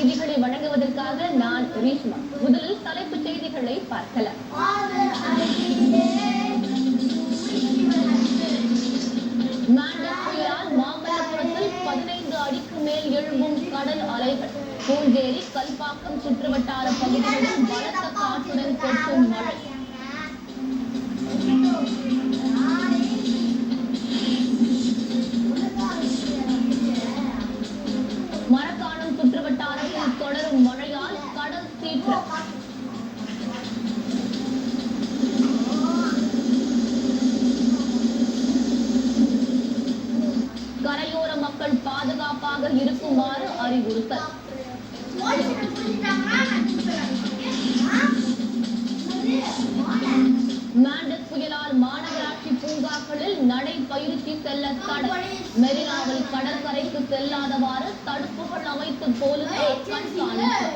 செய்திகளை வழங்குவதற்காக நான் ரீஷ்மா. முதலில் தலைப்பு செய்திகளை பார்க்கலாம். மாண்டஸ் புயலால் மாமல்லபுரத்தில் பதினைந்து அடிக்கு மேல் எழும்பும் கடல் அலைகள். பூஞ்சேரி கல்பாக்கம் சுற்றுவட்டார பகுதிகளில் பலத்த காற்று இருக்குமாறு அறிவுறுத்தல். மாண்டஸ் புயலால் மாநகராட்சி பூங்காக்களில் நடை பயிற்சி செல்ல தடை. மெரினாவில் கடற்கரைக்கு செல்லாதவாறு தடுப்புகள் அமைத்து போலீசார் கண்காணிப்பு.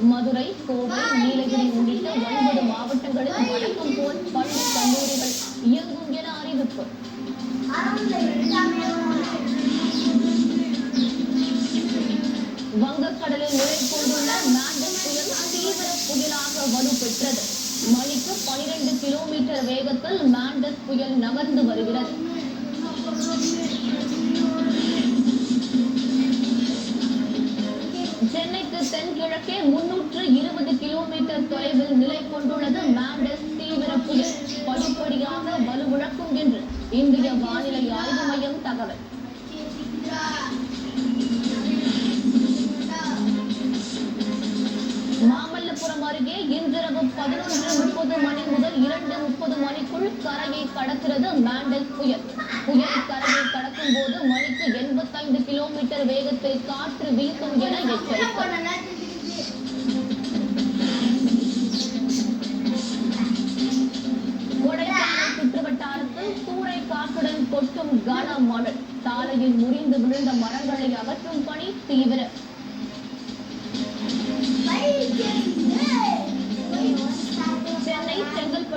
மதுரை கோவை நீலகிரி உள்ளிட்ட ஒன்பது மாவட்டங்களில் வழக்கம் போல் பள்ளி கல்லூரிகள் இயங்கும் என அறிவிப்பு. வங்கக்கடலில் நிலை கொண்டுள்ள மாண்டஸ் புயல் தீவிர புயலாக வலுப்பெற்றது. மணிக்கு பனிரெண்டு கிலோமீட்டர் வேகத்தில் மேண்டஸ் புயல் நகர்ந்து வருகிறது. சென்னைக்கு தென்கிழக்கே முன்னூற்று இருபது கிலோமீட்டர் தொலைவில் நிலை கொண்டுள்ளது மேண்டஸ் தீவிர புயல். படிப்படியாக வலுவிழக்கும் என்று இந்திய வானிலை ஆய்வு மையம் தகவல். மாமல்லபுரம் அருகே இன்றிரவு பதினொன்று முப்பது மணி முதல் இரண்டு முப்பது மணிக்குள் கரையை கடக்கிறது மேண்டல் புயல். செல்லும் போது மணிக்கு எண்பத்தைந்து கிலோமீட்டர் வேகத்தில் காற்று வீசும் என எச்சரிக்கை கொட்டும் கனமழை. சாலையில் முறிந்து விழுந்த மரங்களை அகற்றும் பணி தீவிரம்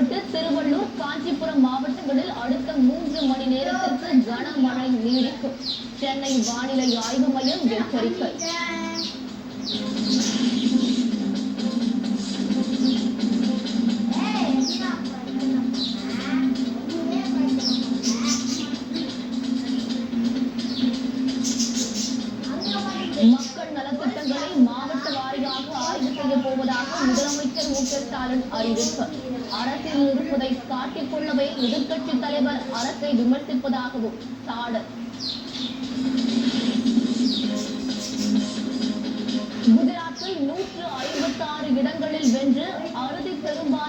உட்பட்டு திருவள்ளூர் காஞ்சிபுரம் மாவட்டங்களில் அடுத்த மூன்று மணி நேரத்திற்கு கனமழை நீடிக்கும். சென்னை வானிலை ஆய்வு மையம் எச்சரிக்கை. முதலமைச்சர் மு க ஸ்டாலின் அறிவிப்பு. அரசில் இருப்பதை காட்டிக் கொள்ளவே எதிர்க்கட்சி தலைவர் அரசை விமர்சிப்பதாகவும் சாடல் குஜராத்தில் நூற்று ஐம்பத்தாறு இடங்களில் வென்று அறுதி பெரும்பாலும்